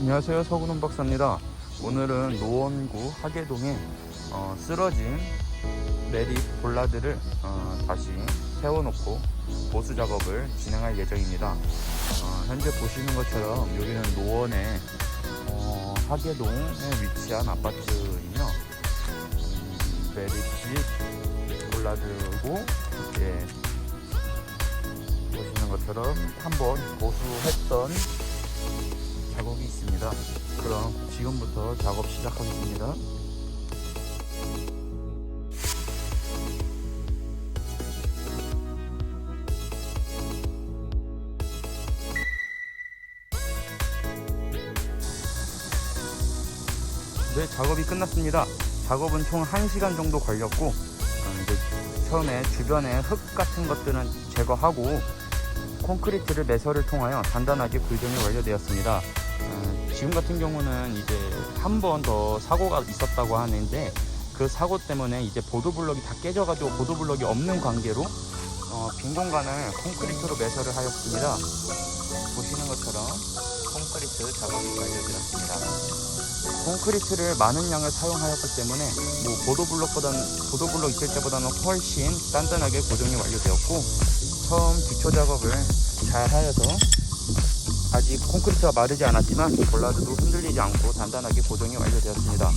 안녕하세요. 서군원 박사입니다. 오늘은 노원구 하계동에 어, 쓰러진 메리 볼라드를 어, 다시 세워놓고 보수 작업을 진행할 예정입니다. 어, 현재 보시는 것처럼 여기는 노원의 어, 하계동에 위치한 아파트이며 음, 메리 집 볼라드고 예, 보시는 것처럼 한번 보수했던 작업이 있습니다. 그럼 지금부터 작업 시작하겠습니다. 네, 작업이 끝났습니다. 작업은 총 1시간 정도 걸렸고, 어, 이제 처음에 주변에 흙 같은 것들은 제거하고, 콘크리트를 매설을 통하여 단단하게 굴종이 완료되었습니다. 어, 지금 같은 경우는 이제 한 번 더 사고가 있었다고 하는데 그 사고 때문에 이제 보도블럭이 다 깨져가지고 보도블럭이 없는 관계로 어, 빈 공간을 콘크리트로 매설을 하였습니다. 보시는 것처럼 콘크리트 작업이 완료되었습니다. 콘크리트를 많은 양을 사용하였기 때문에 뭐 보도블럭보다는 보도블럭 있을 때보다는 훨씬 단단하게 고정이 완료되었고 처음 기초 작업을 잘 하여서 아직 콘크리트가 마르지 않았지만 볼라드도 흔들리지 않고 단단하게 고정이 완료되었습니다.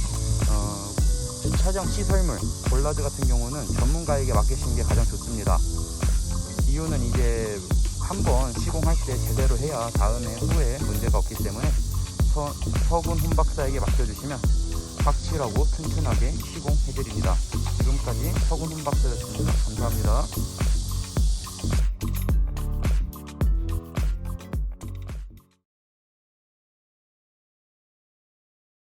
어, 주차장 시설물 볼라드 같은 경우는 전문가에게 맡기시는 게 가장 좋습니다. 이유는 이제 한번 시공할 때 제대로 해야 다음에 후에 문제가 없기 때문에 서, 서군 혼박사에게 맡겨주시면 확실하고 튼튼하게 시공해드립니다. 지금까지 서군 혼박사였습니다. 감사합니다.